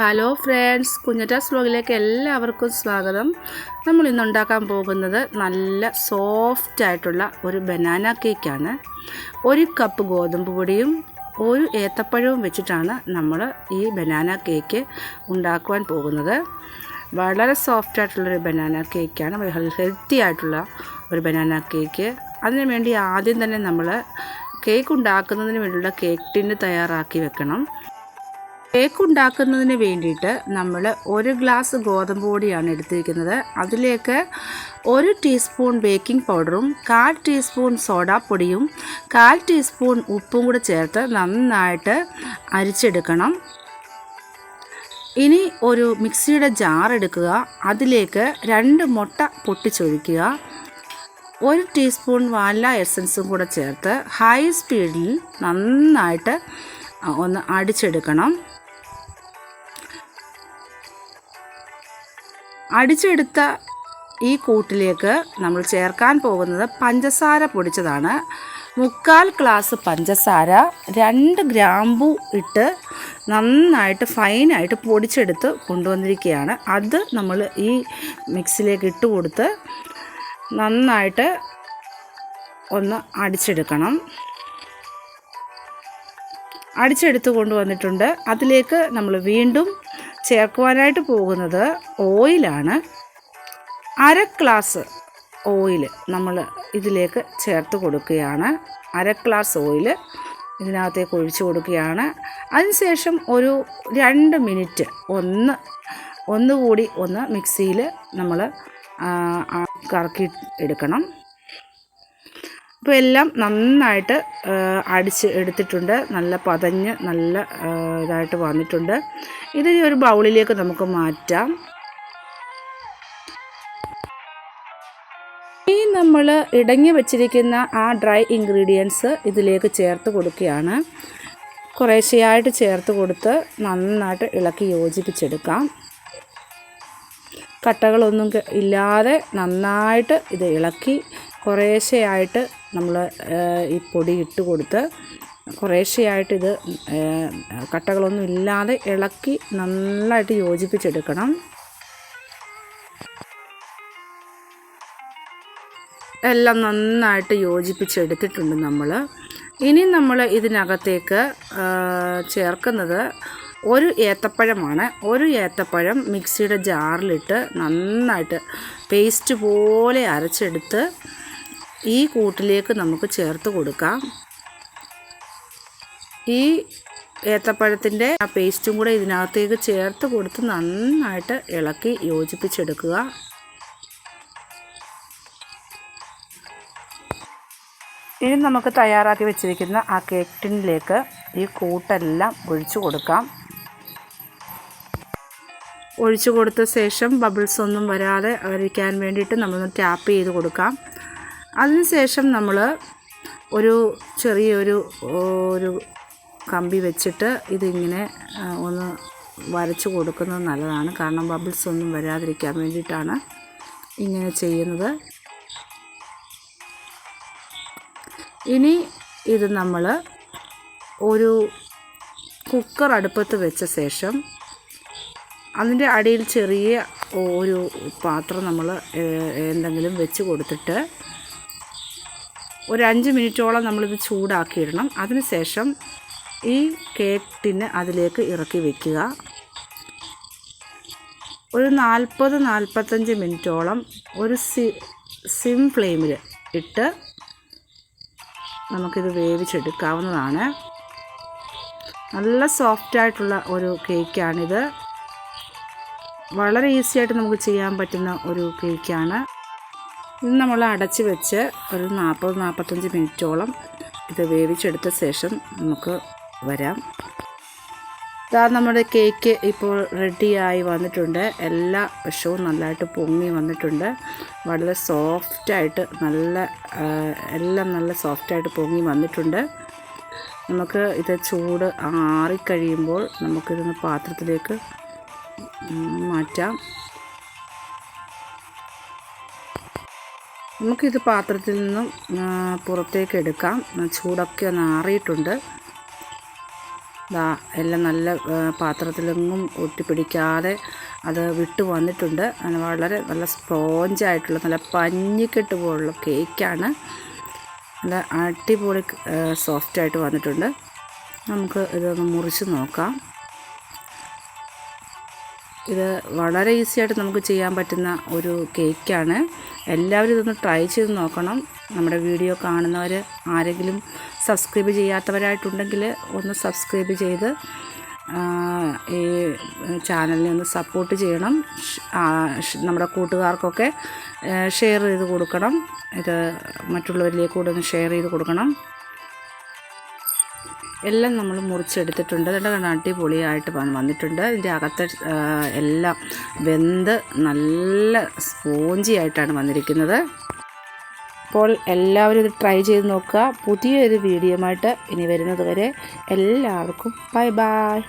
Hello friends കുഞ്ഞറ്റാസ് വ്ലോഗിലേക്ക് എല്ലാവർക്കും സ്വാഗതം. നമ്മൾ ഇന്ന് ഉണ്ടാക്കാൻ പോകുന്നത് നല്ല സോഫ്റ്റ് ആയിട്ടുള്ള ഒരു ബനാന കേക്കാണ് ഒരു കപ്പ് ഗോതമ്പ് പൊടിയും ഒരു ഏത്തപ്പഴവും വെച്ചിട്ടാണ് നമ്മൾ ഈ ബനാന കേക്ക് ഉണ്ടാക്കുവാൻ പോകുന്നത്. വളരെ സോഫ്റ്റ് ആയിട്ടുള്ളൊരു ബനാന കേക്കാണ് ഹെൽത്തി ആയിട്ടുള്ള ഒരു ബനാന കേക്ക് അതിനു വേണ്ടി ആദ്യം തന്നെ നമ്മൾ കേക്ക് ഉണ്ടാക്കുന്നതിന് വേണ്ടിയുള്ള കേക്ക് ടിന്ന് തയ്യാറാക്കി വെക്കണം. കേക്ക് ഉണ്ടാക്കുന്നതിന് വേണ്ടിയിട്ട് നമ്മൾ ഒരു ഗ്ലാസ് ഗോതമ്പ് പൊടിയാണ് എടുത്തിരിക്കുന്നത്. അതിലേക്ക് ഒരു ടീസ്പൂൺ ബേക്കിംഗ് പൗഡറും കാൽ ടീസ്പൂൺ സോഡാപ്പൊടിയും കാൽ ടീസ്പൂൺ ഉപ്പും കൂടി ചേർത്ത് നന്നായിട്ട് അരിച്ചെടുക്കണം. ഇനി ഒരു മിക്സിയുടെ ജാർ എടുക്കുക. അതിലേക്ക് രണ്ട് മുട്ട പൊട്ടിച്ചൊഴിക്കുക. ഒരു ടീസ്പൂൺ വാനില എസൻസും കൂടെ ചേർത്ത് ഹൈ സ്പീഡിൽ നന്നായിട്ട് ഒന്ന് അടിച്ചെടുക്കണം. അടിച്ചെടുത്ത ഈ കൂട്ടിലേക്ക് നമ്മൾ ചേർക്കാൻ പോകുന്നത് പഞ്ചസാര പൊടിച്ചതാണ്. മുക്കാൽ ഗ്ലാസ് പഞ്ചസാര രണ്ട് ഗ്രാമ്പു ഇട്ട് നന്നായിട്ട് ഫൈനായിട്ട് പൊടിച്ചെടുത്ത് കൊണ്ടുവന്നിരിക്കുകയാണ്. അത് നമ്മൾ ഈ മിക്സിലേക്ക് ഇട്ട് കൊടുത്ത് നന്നായിട്ട് ഒന്ന് അടിച്ചെടുക്കണം. അടിച്ചെടുത്ത് കൊണ്ടുവന്നിട്ടുണ്ട്. അതിലേക്ക് നമ്മൾ വീണ്ടും ചേർക്കുവാനായിട്ട് പോകുന്നത് ഓയിലാണ്. അര ഗ്ലാസ് ഓയിൽ നമ്മൾ ഇതിലേക്ക് ചേർത്ത് കൊടുക്കുകയാണ്. അര ഗ്ലാസ് ഓയിൽ ഇതിനകത്തേക്ക് ഒഴിച്ചു കൊടുക്കുകയാണ്. അതിനുശേഷം ഒരു രണ്ട് മിനിറ്റ് ഒന്ന് ഒന്നുകൂടി ഒന്ന് മിക്സിയിൽ നമ്മൾ കറക്കി എടുക്കണം. അപ്പോൾ എല്ലാം നന്നായിട്ട് അടിച്ച് എടുത്തിട്ടുണ്ട്. നല്ല പതഞ്ഞ് നല്ല ഇതായിട്ട് വന്നിട്ടുണ്ട്. ഇത് ഒരു ബൗളിലേക്ക് നമുക്ക് മാറ്റാം. ഈ നമ്മൾ ഇടങ്ങി വെച്ചിരിക്കുന്ന ആ ഡ്രൈ ഇൻഗ്രീഡിയൻസ് ഇതിലേക്ക് ചേർത്ത് കൊടുക്കുകയാണ്. കുറേശ്ശെയായിട്ട് ചേർത്ത് കൊടുത്ത് നന്നായിട്ട് ഇളക്കി യോജിപ്പിച്ചെടുക്കാം. കട്ടകളൊന്നും ഇല്ലാതെ നന്നായിട്ട് ഇത് ഇളക്കി കുറേശ്ശെയായിട്ട് നമ്മൾ ഈ പൊടി ഇട്ട് കൊടുത്ത് കുറേശ്ശെയായിട്ടിത് കട്ടകളൊന്നും ഇല്ലാതെ ഇളക്കി നന്നായിട്ട് യോജിപ്പിച്ചെടുക്കണം. എല്ലാം നന്നായിട്ട് യോജിപ്പിച്ചെടുത്തിട്ടുണ്ട് നമ്മൾ ഇനി നമ്മൾ ഇതിനകത്തേക്ക് ചേർക്കുന്നത് ഒരു ഏത്തപ്പഴമാണ്. ഒരു ഏത്തപ്പഴം മിക്സിയുടെ ജാറിലിട്ട് നന്നായിട്ട് പേസ്റ്റ് പോലെ അരച്ചെടുത്ത് ഈ കൂട്ടിലേക്ക് നമുക്ക് ചേർത്ത് കൊടുക്കാം. ഈ ഏത്തപ്പഴത്തിന്റെ ആ പേസ്റ്റും കൂടെ ഇതിനകത്തേക്ക് ചേർത്ത് കൊടുത്ത് നന്നായിട്ട് ഇളക്കി യോജിപ്പിച്ചെടുക്കുക. ഇനി നമുക്ക് തയ്യാറാക്കി വെച്ചിരിക്കുന്ന ആ കേക്ക് ടിന്നിലേക്ക് ഈ കൂട്ടെല്ലാം ഒഴിച്ചു കൊടുക്കാം. ഒഴിച്ചു കൊടുത്ത ശേഷം ബബിൾസ് ഒന്നും വരാതെ വരയ്ക്കാൻ വേണ്ടിയിട്ട് നമ്മളൊന്ന് ടാപ്പ് ചെയ്ത് കൊടുക്കാം. അതിനുശേഷം നമ്മൾ ഒരു ചെറിയൊരു ഒരു കമ്പി വെച്ചിട്ട് ഇതിങ്ങനെ ഒന്ന് വരച്ച് കൊടുക്കുന്നത് നല്ലതാണ്. കാരണം ബബിൾസ് ഒന്നും വരാതിരിക്കാൻ വേണ്ടിയിട്ടാണ് ഇങ്ങനെ ചെയ്യുന്നത്. ഇനി ഇത് നമ്മൾ ഒരു കുക്കർ അടുപ്പത്ത് വെച്ച ശേഷം അതിന്റെ അടിയിൽ ചെറിയ ഒരു പാത്രം നമ്മൾ എന്തെങ്കിലും വെച്ച് കൊടുത്തിട്ട് ഒരു അഞ്ച് മിനിറ്റോളം നമ്മളിത് ചൂടാക്കിയിടണം. അതിനുശേഷം ഈ കേക്കിന് അതിലേക്ക് ഇറക്കി വയ്ക്കുക ഒരു നാൽപ്പത് നാൽപ്പത്തഞ്ച് മിനിറ്റോളം ഒരു സി സിം ഫ്ലെയിമിൽ ഇട്ട് നമുക്കിത് വേവിച്ചെടുക്കാവുന്നതാണ്. നല്ല സോഫ്റ്റായിട്ടുള്ള ഒരു കേക്കാണിത്. വളരെ ഈസി ആയിട്ട് നമുക്ക് ചെയ്യാൻ പറ്റുന്ന ഒരു കേക്കാണ്. ഇത് നമ്മൾ അടച്ച് വെച്ച് ഒരു നാൽപ്പത് നാൽപ്പത്തഞ്ച് മിനിറ്റോളം ഇത് വേവിച്ചെടുത്ത ശേഷം നമുക്ക് വരാം. ഇതാ നമ്മുടെ കേക്ക് ഇപ്പോൾ റെഡിയായി വന്നിട്ടുണ്ട്. എല്ലാ വശവും നല്ലതായിട്ട് പൊങ്ങി വന്നിട്ടുണ്ട്. വളരെ സോഫ്റ്റായിട്ട് നല്ല എല്ലാം നല്ല സോഫ്റ്റായിട്ട് പൊങ്ങി വന്നിട്ടുണ്ട്. നമുക്ക് ഇത് ചൂട് ആറിക്കഴിയുമ്പോൾ നമുക്കിതൊന്ന് പാത്രത്തിലേക്ക് മാറ്റാം. നമുക്കിത് പാത്രത്തിൽ നിന്നും പുറത്തേക്ക് എടുക്കാം. ചൂടൊക്കെ ഒന്ന് ആറിയിട്ടുണ്ട്. ദാ എല്ലാം നല്ല പാത്രത്തിലൊന്നും ഒട്ടിപ്പിടിക്കാതെ അത് വിട്ട് വന്നിട്ടുണ്ട്. വളരെ നല്ല സ്പോഞ്ചായിട്ടുള്ള നല്ല പഞ്ഞിക്കെട്ട് പോലുള്ള കേക്കാണ്. നല്ല അടിപൊളി സോഫ്റ്റായിട്ട് വന്നിട്ടുണ്ട്. നമുക്ക് ഇതൊന്ന് മുറിച്ച് നോക്കാം. ഇത് വളരെ ഈസി ആയിട്ട് നമുക്ക് ചെയ്യാൻ പറ്റുന്ന ഒരു കേക്കാണ്. എല്ലാവരും ഇതൊന്ന് ട്രൈ ചെയ്ത് നോക്കണം. നമ്മുടെ വീഡിയോ കാണുന്നവർ ആരെങ്കിലും സബ്സ്ക്രൈബ് ചെയ്യാത്തവരായിട്ടുണ്ടെങ്കിൽ ഒന്ന് സബ്സ്ക്രൈബ് ചെയ്ത് ഈ ചാനലിനെ ഒന്ന് സപ്പോർട്ട് ചെയ്യണം. നമ്മുടെ കൂട്ടുകാർക്കൊക്കെ ഷെയർ ചെയ്ത് കൊടുക്കണം. ഇത് മറ്റുള്ളവരിലേക്ക് കൂടെ ഒന്ന് ഷെയർ ചെയ്ത് കൊടുക്കണം. എല്ലാം നമ്മൾ മുറിച്ചെടുത്തിട്ടുണ്ട്. അതിന്റെ അടിപൊളിയായിട്ട് വന്നിട്ടുണ്ട്. ഇതിന്റെ അകത്തെ എല്ലാം വെന്ത് നല്ല സ്പോഞ്ചി ആയിട്ടാണ് വന്നിരിക്കുന്നത്. അപ്പോൾ എല്ലാവരും ഇത് ട്രൈ ചെയ്ത് നോക്കുക. പുതിയൊരു വീഡിയോ ആയിട്ട് ഇനി വരുന്നത് വരെ എല്ലാവർക്കും ബൈ ബൈ.